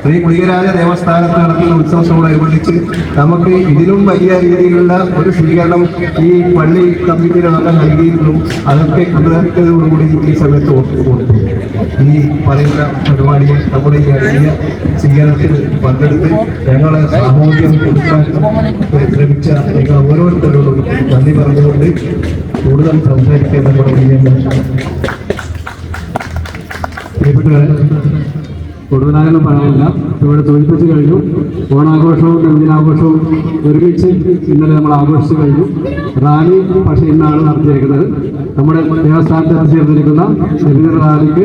ശ്രീ കുളികരാജ ദേവസ്ഥാനത്ത് നടത്തുന്ന ഉത്സവത്തോടനുബന്ധിച്ച് നമുക്ക് ഇതിലും വലിയ രീതിയിലുള്ള ഒരു സ്വീകരണം ഈ പള്ളി കമ്മിറ്റിയുടെ വക നൽകിയിരുന്നു അതൊക്കെ കൃതജ്ഞതയോടുകൂടി ഈ സമയത്ത് ഓർത്തു ഈ പറയുന്ന പരിപാടിയിൽ നമ്മുടെ ഈ അടിയ സ്വീകരണത്തിൽ പങ്കെടുത്ത് ഞങ്ങളെ സാമൂഹ്യം കൊടുക്കാൻ ശ്രമിച്ച ഓരോരുത്തരോടും നന്ദി പറഞ്ഞുകൊണ്ട് കൂടുതൽ സംസാരിക്കാൻ നമ്മുടെ പ്രിയപ്പെട്ടവരെ കൂടുതലായൊന്നും പറയാനില്ല. ഇവിടെ തോൽപ്പിച്ച് കഴിഞ്ഞു. ഓണാഘോഷവും നന്ദിനാഘോഷവും ഒരുമിച്ച് ഇന്നലെ നമ്മൾ ആഘോഷിച്ചു കഴിഞ്ഞു. റാലി പക്ഷേ ഇന്നാണ് നടത്തിയിരിക്കുന്നത്. നമ്മുടെ ദേവസ്ഥാനത്ത് ചേർന്നിരിക്കുന്ന ശരീര റാലിക്ക്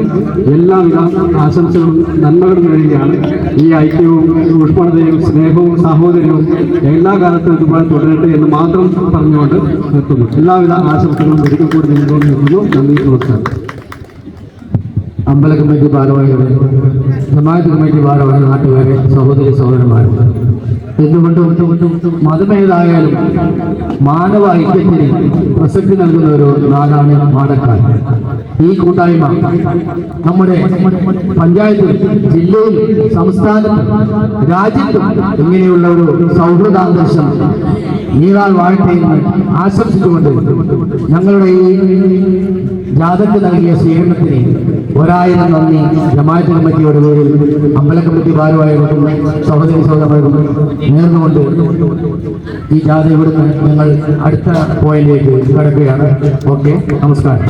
എല്ലാവിധ ആശംസകളും നന്മകളും നേടുകയാണ് ഈ ഐക്യവും ഊഷ്മണതയും സ്നേഹവും സഹോദര്യവും എല്ലാ കാലത്തും ഇതുപോലെ തുടരട്ടെ എന്ന് മാത്രം പറഞ്ഞുകൊണ്ട് നിർത്തുന്നു. എല്ലാവിധ ആശംസകളും ഒരിക്കൽ കൂടി നിന്നുകൊണ്ട് നന്ദി നമസ്കാരം. അമ്പല കമ്മിറ്റി ഭാരവാഹികളെ സമാജ കമ്മിറ്റി ഭാരവാഹികൾ നാട്ടുകാരെ സഹോദരി സഹോദരന്മാർ എന്തുകൊണ്ടും മതമേതായാലും മാനവ ഐക്യത്തിന് പ്രസക്തി നൽകുന്ന ഒരു നാടാണ് മാടക്കാട് ഈ കൂട്ടായ്മ നമ്മുടെ പഞ്ചായത്തിൽ ജില്ലയിൽ സംസ്ഥാനത്ത് രാജ്യത്തും ഇങ്ങനെയുള്ള ഒരു സൗഹൃദാന്തരീക്ഷം നീളാൽ വാഴട്ടെ എന്ന് ആശംസിച്ചുകൊണ്ട് ഞങ്ങളുടെ ഈ ജാഥയ്ക്ക് നൽകിയ സ്വീകരണത്തിന് ഒരായിരം നന്ദി. ജമാഅത്ത് കമ്മിറ്റിയുടെ പേരിൽ അമ്പല കമ്മിറ്റി ഭാരവാഹികൾക്കും സഹോദരി സഹോദരമായിരുന്നു നേർന്നുകൊണ്ട് ഈ ജാഥ ഇവിടുന്ന് ഞങ്ങൾ അടുത്ത പോയിന്റിലേക്ക് കടക്കുകയാണ്. ഓക്കെ നമസ്കാരം.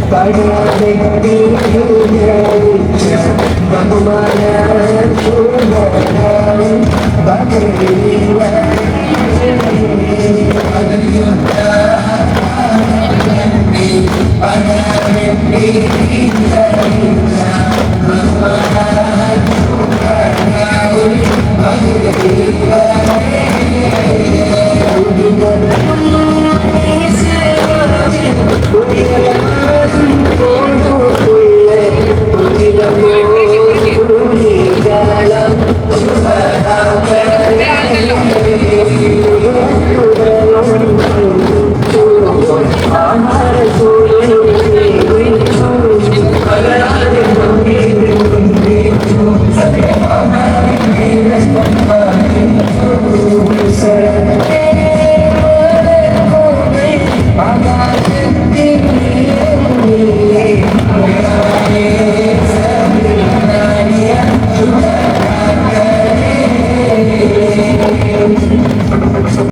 Thank you. Amém.